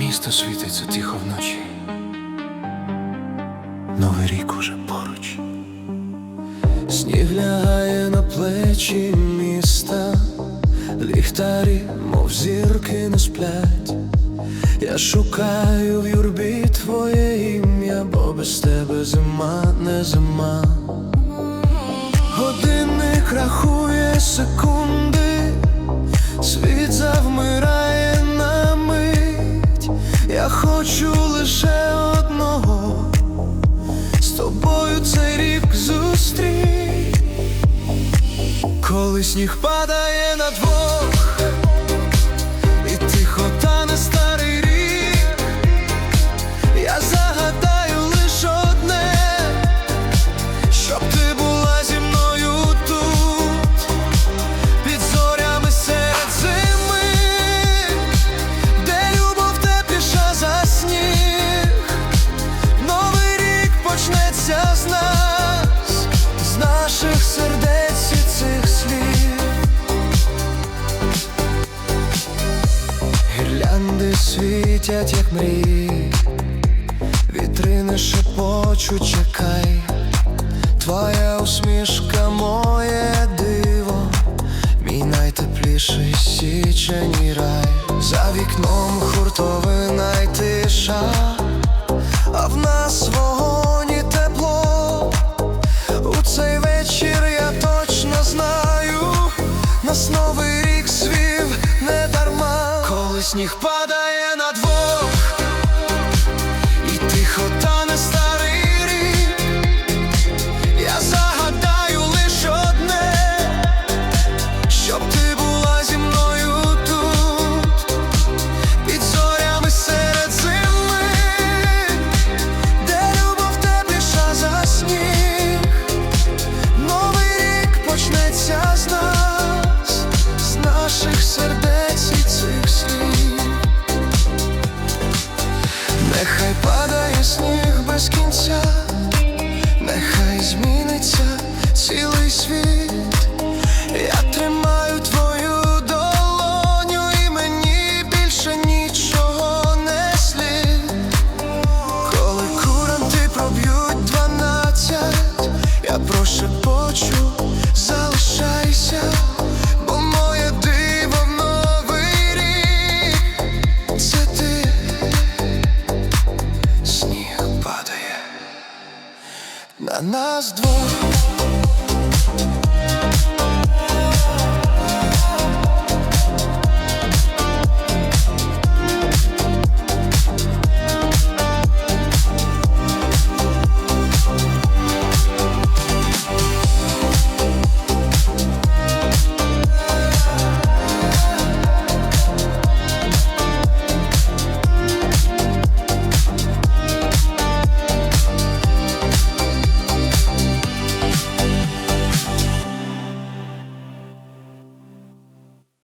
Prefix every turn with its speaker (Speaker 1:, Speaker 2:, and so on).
Speaker 1: Місто світиться тихо вночі. Новий рік уже поруч. Сніг лягає на плечі міста, ліхтарі, мов зірки не сплять. Я шукаю в юрбі твоє ім'я, бо без тебе зима не зима. Годинник рахує секунди, хочу лише одного, з тобою цей рік зустріч. Коли сніг падає на двох, почнеться з нас, з наших сердець і цих слів. Гірлянди світять, як мрії, вітрини шепочуть, чекай, твоя усмішка, моє диво, мій найтепліший січень рай, за вікном хуртовина й тиша, а в нас вогонь сніг падає Я тримаю твою долоню, і мені більше нічого не слід. Коли куранти проб'ють дванадцять, я прошепочу, залишайся, бо моє диво новий рік це ти сніг падає на нас двох.